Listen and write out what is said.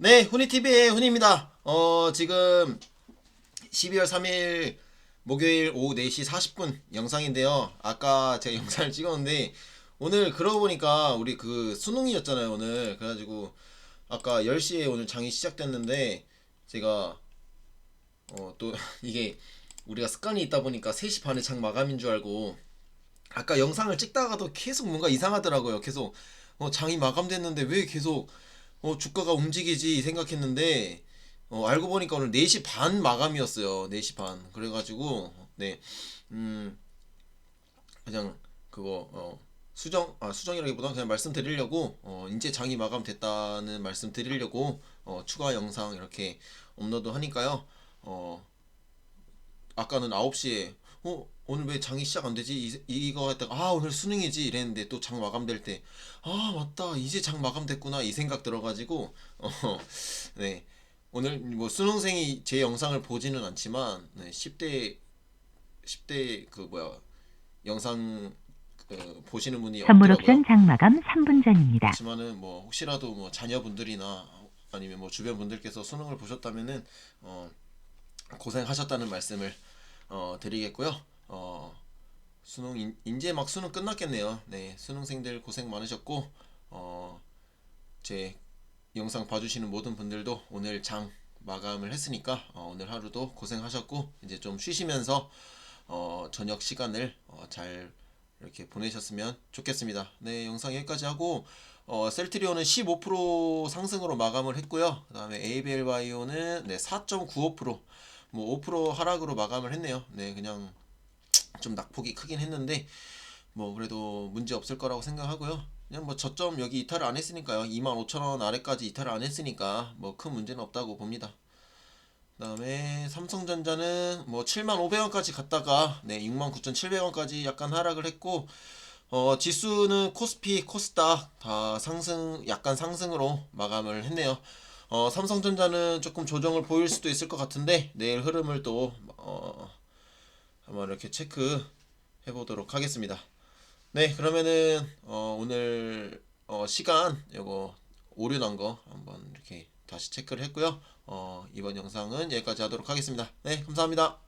네, 훈이TV의 훈입니다. 어, 지금 12월 3일 목요일 오후 4시 40분 영상인데요. 아까 제가 영상을 찍었는데, 오늘 그러고 보니까 우리 그 수능이었잖아요, 오늘. 그래가지고, 아까 10시에 오늘 장이 시작됐는데, 제가, 어, 또, 이게, 우리가 습관이 있다 보니까 3시 반에 장 마감인 줄 알고, 아까 영상을 찍다가도 계속 뭔가 이상하더라고요. 계속, 어, 장이 마감됐는데 왜 계속, 어, 주가가 움직이지 생각했는데 어, 알고 보니까 오늘 4시 반 마감이었어요. 4시 반. 그래가지고 네, 음, 그냥 그거 어, 수정 아 수정이라기보다 그냥 말씀드리려고 어, 이제 장이 마감됐다는 말씀 드리려고 어, 추가 영상 이렇게 업로드 하니까요. 어, 아까는 9시에 어 오늘 왜 장이 시작 안 되지? 이, 이거 했다가 아 오늘 수능이지 이랬는데 또 장 마감될 때 아 맞다 이제 장 마감됐구나 이 생각 들어가지고 어, 네 오늘 뭐 수능생이 제 영상을 보지는 않지만 네, 10대 10대 그 뭐야 영상 그 보시는 분이 선물. 옵션 장 마감 3분 전입니다. 그렇지만은 뭐 혹시라도 뭐 자녀분들이나 아니면 뭐 주변 분들께서 수능을 보셨다면은 어 고생하셨다는 말씀을 어 드리겠고요. 어 수능 인, 이제 막 수능 끝났겠네요. 네, 수능생들 고생 많으셨고 어 제 영상 봐주시는 모든 분들도 오늘 장 마감을 했으니까 어, 오늘 하루도 고생하셨고 이제 좀 쉬시면서 어, 저녁 시간을 어, 잘 이렇게 보내셨으면 좋겠습니다. 네, 영상 여기까지 하고 어, 셀트리온은 15% 상승으로 마감을 했고요. 그다음에 ABL 바이오는 네, 4.95%, 뭐 5% 하락으로 마감을 했네요. 네, 그냥 좀 낙폭이 크긴 했는데 뭐 그래도 문제 없을 거라고 생각하고요. 그냥 뭐 저점 여기 이탈을 안 했으니까요. 25,000원 아래까지 이탈을 안 했으니까 뭐 큰 문제는 없다고 봅니다. 그다음에 삼성전자는 뭐 7,500원까지 갔다가 네 69,700원까지 약간 하락을 했고 어 지수는 코스피, 코스닥 다 상승 약간 상승으로 마감을 했네요. 어 삼성전자는 조금 조정을 보일 수도 있을 것 같은데 내일 흐름을 또 어 한번 이렇게 체크 해보도록 하겠습니다. 네, 그러면은 어, 오늘 어, 시간 요거 오류 난 거 한번 이렇게 다시 체크를 했고요. 어, 이번 영상은 여기까지 하도록 하겠습니다. 네, 감사합니다.